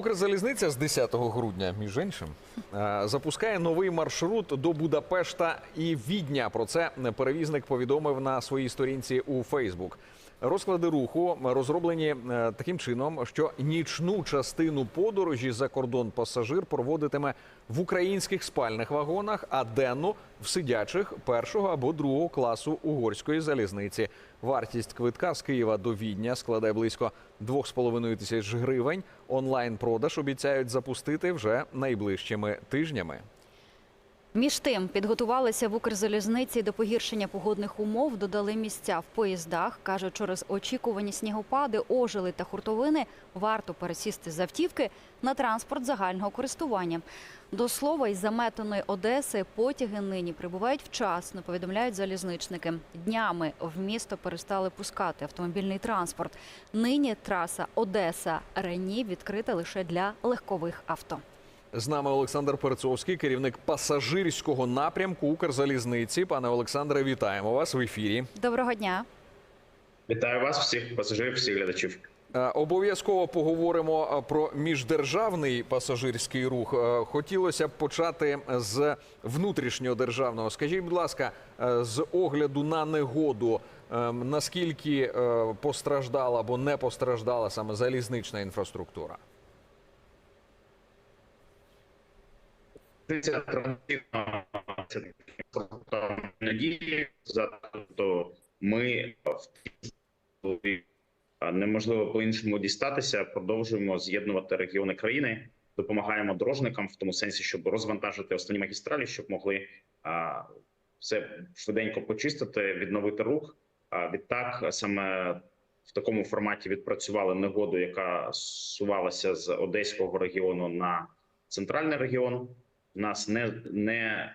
Укрзалізниця з 10 грудня, між іншим, е, запускає новий маршрут до Будапешта і Відня. Про це перевізник повідомив на своїй сторінці у Фейсбук. Розклади руху розроблені е, таким чином, що нічну частину подорожі за кордон пасажир проводитиме в українських спальних вагонах, а денну в сидячих першого або другого класу угорської залізниці. Вартість квитка з Києва до Відня складає близько 2,5 тисяч гривень. Онлайн-продаж обіцяють запустити вже найближчими тижнями. Між тим підготувалися в Укрзалізниці до погіршення погодних умов, додали місця в поїздах. Кажуть, через очікувані снігопади, ожили та хуртовини варто пересісти з автівки на транспорт загального користування. До слова, із заметеної Одеси потяги нині прибувають вчасно, повідомляють залізничники. Днями в місто перестали пускати автомобільний транспорт. Нині траса Одеса Рені відкрита лише для легкових авто. З нами Олександр Перцовський, керівник пасажирського напрямку Укрзалізниці. Пане Олександре, вітаємо вас в ефірі. Доброго дня. Вітаю вас, всіх пасажирів, всіх глядачів. Е, Обов'язково поговоримо е, про міждержавний пасажирський рух. Е, Хотілося б почати з внутрішнього державного. Скажіть, будь ласка, з огляду на негоду, наскільки постраждала або не постраждала саме залізнична інфраструктура? Це транзитна надії за то ми неможливо по-іншому дістатися. Продовжуємо з'єднувати регіони країни, допомагаємо дорожникам в тому сенсі, щоб розвантажити основні магістралі, щоб могли а, все швиденько почистити, відновити рух. А відтак саме в такому форматі відпрацювали негоду, яка сувалася з одеського регіону на центральний регіон. У нас не, не е,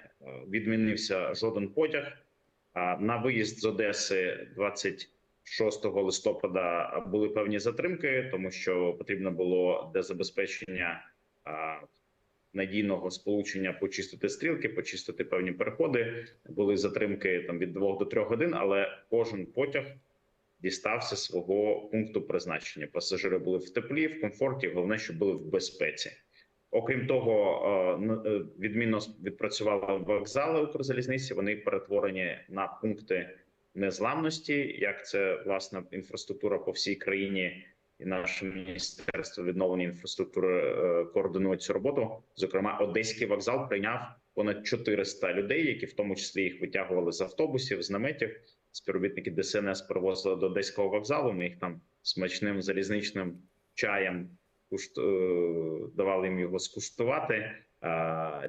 відмінився жоден потяг. На виїзд з Одеси 26 листопада були певні затримки, тому що потрібно було для забезпечення надійного сполучення почистити стрілки, почистити певні переходи. Були затримки там від 2 до 3 годин, але кожен потяг дістався свого пункту призначення. Пасажири були в теплі, в комфорті. Головне, щоб були в безпеці. Окрім того, е, е, відмінно відпрацювали вокзали Укрзалізниці. Вони перетворені на пункти незламності. Як це власна інфраструктура по всій країні, і наше міністерство відновлення інфраструктури е, координує цю роботу. Зокрема, Одеський вокзал прийняв понад 400 людей, які в тому числі їх витягували з автобусів, з наметів. Співробітники ДСНС перевозили до Одеського вокзалу. Ми їх там смачним залізничним чаєм давали їм його скуштувати.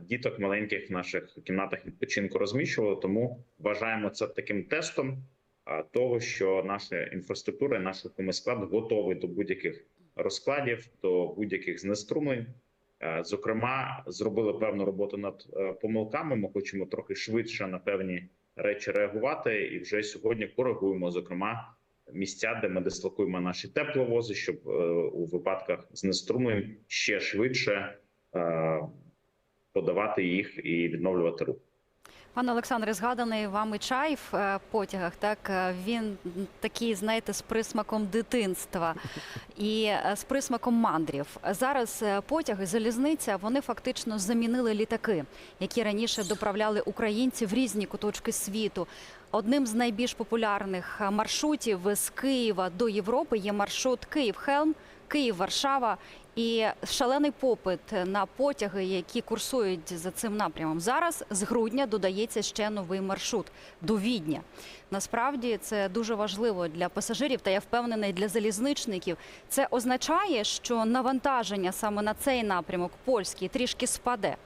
Діток маленьких в наших кімнатах відпочинку розміщували. Тому вважаємо це таким тестом того, що наша інфраструктура, наш рухомий склад готовий до будь-яких розкладів, до будь-яких знеструмлень. Зокрема, зробили певну роботу над е, помилками. Ми хочемо трохи швидше на певні речі реагувати, і вже сьогодні коригуємо зокрема місця, де ми дислокуємо наші тепловози, щоб е, у випадках знеструмлень ще швидше е, подавати їх і відновлювати рух. Пане Олександре, згаданий вами чай в е, потягах. Так е, він такий, знаєте, з присмаком дитинства і е, з присмаком мандрів. Зараз потяги, залізниця, вони фактично замінили літаки, які раніше доправляли українців в різні куточки світу. Одним з найбільш популярних маршрутів з Києва до Європи є маршрут Київ-Хелм, Київ-Варшава. І шалений попит на потяги, які курсують за цим напрямом. Зараз з грудня додається ще новий маршрут до Відня. Насправді це дуже важливо для пасажирів, та я впевнена, і для залізничників. Це означає, що навантаження саме на цей напрямок польський трішки спаде.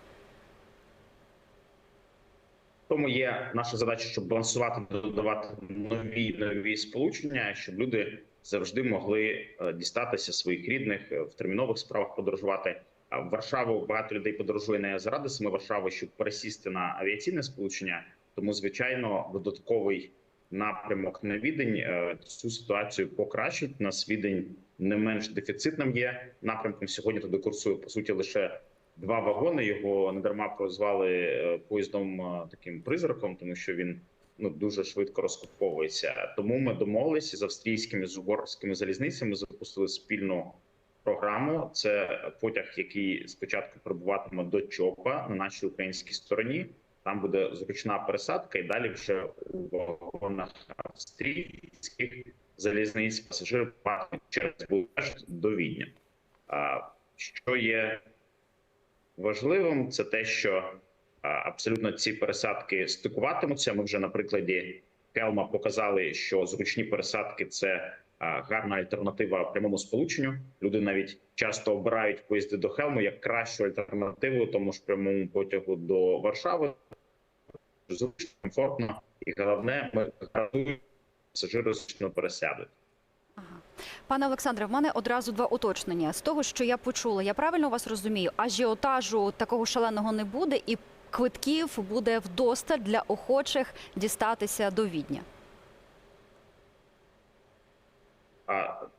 Тому є наша задача, щоб балансувати, додавати нові нові сполучення, щоб люди завжди могли е, дістатися своїх рідних е, в термінових справах подорожувати. В Варшаву багато людей подорожує не заради саме Варшави, щоб пересісти на авіаційне сполучення. Тому, звичайно, додатковий напрямок на відень е, цю ситуацію покращить. Нас відень не менш дефіцитним є напрямком. Сьогодні туди курсує по суті лише два вагони. Його не дарма прозвали поїздом таким призраком, тому що він ну дуже швидко розкуповується. Тому ми домовилися з австрійськими з угорськими залізницями, запустили спільну програму. Це потяг, який спочатку прибуватиме до ЧОПа на нашій українській стороні. Там буде зручна пересадка, і далі вже у вагонах австрійських залізниць пасажири через Будапешт до Відня. Що є важливим, це те, що абсолютно ці пересадки стикуватимуться. Ми вже на прикладі Келма показали, що зручні пересадки це гарна альтернатива прямому сполученню. Люди навіть часто обирають поїзди до Хелму як кращу альтернативу тому ж прямому потягу до Варшави. Зручно, комфортно і головне, ми гарантуємо пасажири зручно пересядуть. Пане Олександре, в мене одразу два уточнення. З того, що я почула, я правильно вас розумію, ажіотажу такого шаленого не буде, і квитків буде вдосталь для охочих дістатися до Відня.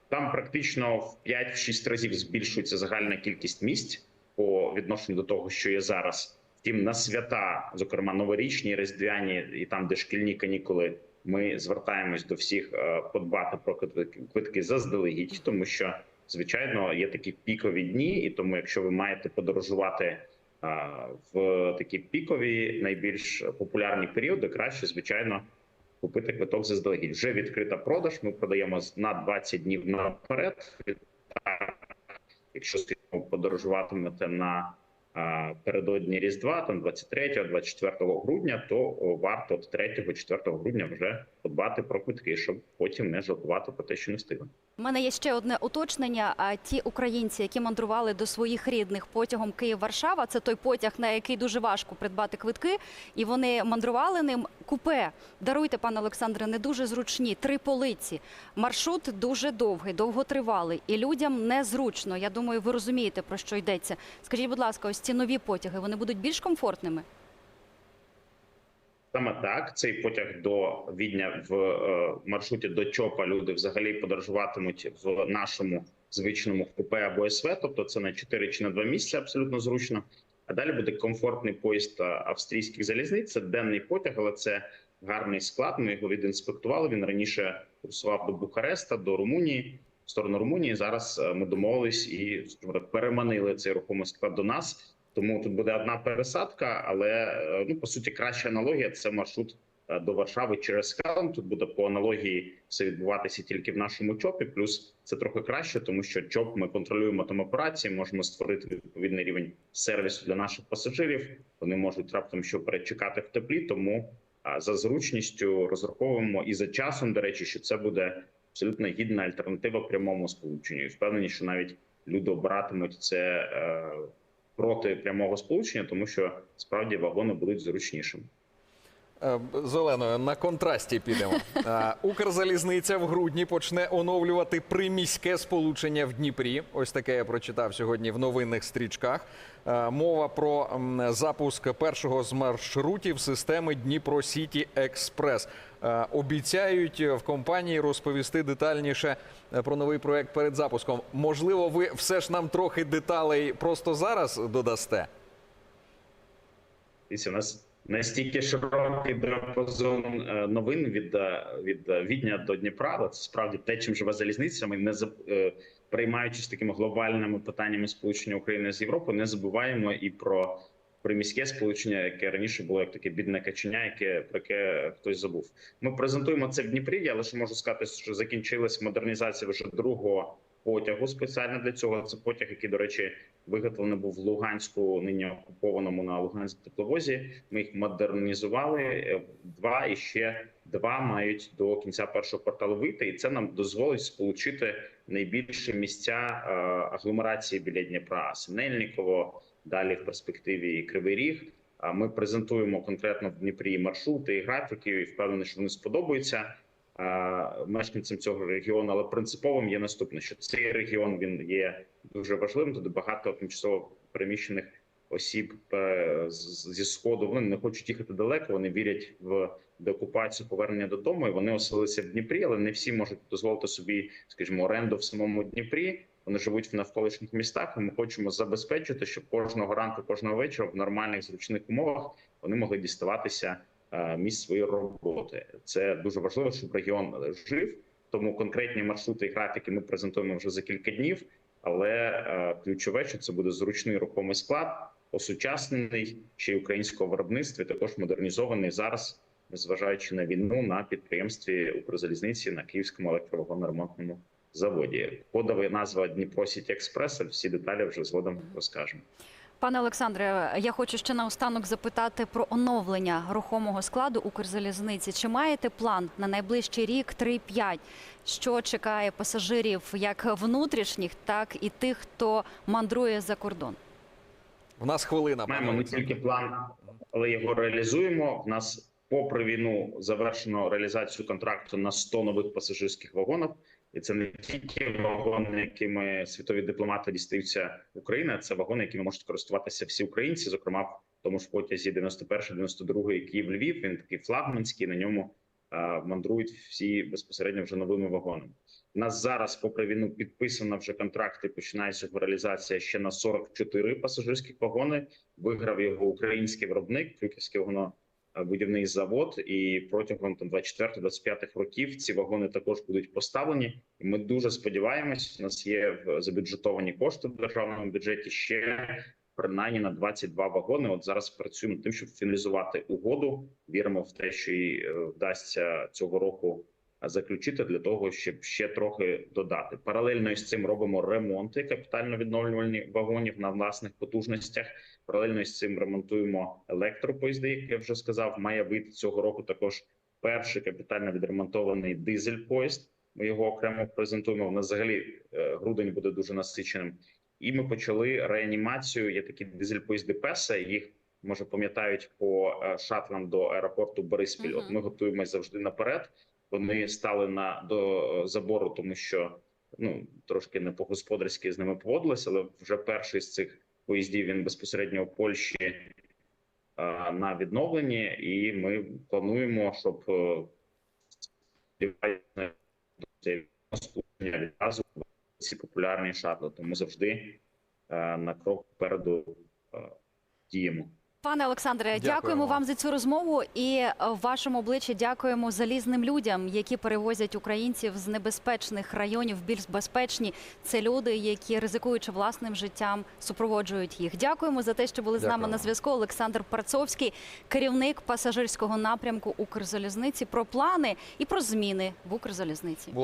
Там практично в 5-6 разів збільшується загальна кількість місць по відношенню до того, що є зараз. Втім, на свята, зокрема новорічні, різдвяні і там, де шкільні канікули, ми звертаємось до всіх е, подбати про квитки- заздалегідь, тому що звичайно є такі пікові дні, і тому, якщо ви маєте подорожувати в такі пікові, найбільш популярні періоди, краще звичайно купити квиток заздалегідь. Вже відкрита продаж. Ми продаємо на 20 днів наперед. Якщо подорожуватимете на передодні Різдва, там 23-24 грудня, то варто от 3-4 грудня вже подбати про квитки, щоб потім не жалкувати про те, що не встигли. У мене є ще одне уточнення. А ті українці, які мандрували до своїх рідних потягом Київ-Варшава, це той потяг, на який дуже важко придбати квитки, і вони мандрували ним купе. Даруйте, пане Олександре, не дуже зручні. Три полиці. Маршрут дуже довгий, довготривалий, і людям незручно. Я думаю, ви розумієте про що йдеться. Скажіть, будь ласка, ось ці нові потяги вони будуть більш комфортними? Саме так цей потяг до Відня в е, маршруті до Чопа люди взагалі подорожуватимуть в нашому звичному купе або СВ, тобто це на 4 чи на 2 місця абсолютно зручно. А далі буде комфортний поїзд австрійських залізниць. Це денний потяг, але це гарний склад. Ми його відінспектували. Він раніше курсував до Бухареста, до Румунії, в сторону Румунії. Зараз е, ми домовились і переманили цей рухомий склад до нас. Тому тут буде одна пересадка, але е, ну по суті краща аналогія це маршрут е, до Варшави через Келм. Тут буде по аналогії все відбуватися тільки в нашому ЧОПі. Плюс це трохи краще, тому що ЧОП ми контролюємо там операції, можемо створити відповідний рівень сервісу для наших пасажирів. Вони можуть раптом що перечекати в теплі. Тому за зручністю розраховуємо і за часом, до речі, що це буде абсолютно гідна альтернатива прямому сполученню. Впевнені, що навіть люди обиратимуть це. Проти прямого сполучення, тому що справді вагони будуть зручнішими. Е, З Оленою на контрасті підемо. Е, Укрзалізниця в грудні почне оновлювати приміське сполучення в Дніпрі. Ось таке я прочитав сьогодні в новинних стрічках. Е, Мова про запуск першого з маршрутів системи Дніпро Сіті Експрес. Обіцяють в компанії розповісти детальніше про новий проект перед запуском. Можливо, ви все ж нам трохи деталей просто зараз додасте. Дивіться, у нас настільки широкий диапазон е, новин від, е, від е, Відня до Дніпра. але Це справді те, чим живе залізниця. Ми не приймаючись такими глобальними питаннями сполучення України з Європою, не забуваємо і про приміське сполучення, яке раніше було як таке бідне каченя, яке про яке хтось забув. Ми презентуємо це в Дніпрі. Я лише можу сказати, що закінчилась модернізація вже другого потягу спеціально для цього. Це потяг, який, до речі, виготовлений був в Луганську, нині окупованому на Луганській тепловозі. Ми їх модернізували. Е, Два і ще два мають до кінця першого кварталу вийти, і це нам дозволить сполучити найбільші місця е, агломерації біля Дніпра Синельниково, далі в перспективі Кривий Ріг. Ми презентуємо конкретно в Дніпрі маршрути і графіки. і Впевнений, що вони сподобаються е, мешканцям цього регіону. Але принциповим є наступне: що цей регіон він є дуже важливим. Туди багато тимчасово переміщених осіб е, зі сходу. Вони не хочуть їхати далеко. Вони вірять в деокупацію, повернення додому. І вони оселилися в Дніпрі, але не всі можуть дозволити собі, скажімо, оренду в самому Дніпрі. Вони живуть в навколишніх містах. і Ми хочемо забезпечити, щоб кожного ранку, кожного вечора в нормальних зручних умовах вони могли діставатися місць своєї роботи. Це дуже важливо, щоб регіон жив. Тому конкретні маршрути і графіки ми презентуємо вже за кілька днів. Але е, ключове, що це буде зручний рухомий склад, осучаснений ще й українського виробництва, також модернізований зараз, незважаючи на війну на підприємстві Укрзалізниці на Київському електровагонно-ремонтному заводі. Кодова назва Дніпро Сіті Експрес. Всі деталі вже згодом розкажемо. Пане Олександре, я хочу ще наостанок запитати про оновлення рухомого складу Укрзалізниці. Чи маєте план на найближчий рік 3-5? Що чекає пасажирів як внутрішніх, так і тих, хто мандрує за кордон? В нас хвилина. пане Маємо не тільки план, але його реалізуємо. В нас, попри війну, завершено реалізацію контракту на 100 нових пасажирських вагонів. І це не тільки вагони, якими світові дипломати дістаються Україна. Це вагони, якими можуть користуватися всі українці, зокрема в тому ж потязі 91-92 Київ-Львів. Він такий флагманський. На ньому е, мандрують всі безпосередньо вже новими вагонами. У нас зараз, попри війну, підписано вже контракти. Починається реалізація ще на 44 пасажирських вагони. Виграв його український виробник, Крюківський вагонобудівний завод. І протягом там 24-25 років ці вагони також будуть поставлені. І ми дуже сподіваємось. У нас є забюджетовані кошти в державному бюджеті ще принаймні на 22 вагони. От зараз працюємо тим, щоб фіналізувати угоду. Віримо в те, що їй е, вдасться цього року заключити для того, щоб ще трохи додати. Паралельно із цим робимо ремонти капітально-відновлювальні вагонів на власних потужностях. Паралельно із цим ремонтуємо електропоїзди, як я вже сказав. Має вийти цього року також перший капітально відремонтований дизель-поїзд. Ми його окремо презентуємо. У нас взагалі е, грудень буде дуже насиченим. І ми почали реанімацію. Є такі дизель-поїзди Песа. Їх може пам'ятають по е, шатлам до аеропорту Бориспіль. От ми готуємося завжди наперед. Вони стали на до е, забору, тому що ну трошки не по господарськи з ними поводилися, але вже перший з цих поїздів він безпосередньо в Польщі е, на відновленні, і ми плануємо, щоб е, сподіваюся, відразу ці популярні шатли. Тому завжди е, на крок попереду е, діємо. Пане Олександре, Дякуємо. дякуємо вам за цю розмову і е, в вашому обличчі дякуємо залізним людям, які перевозять українців з небезпечних районів в більш безпечні. Це люди, які ризикуючи власним життям, супроводжують їх. Дякуємо за те, що були з нами на зв'язку. Олександр Парцовський, керівник пасажирського напрямку Укрзалізниці, про плани і про зміни в Укрзалізниці.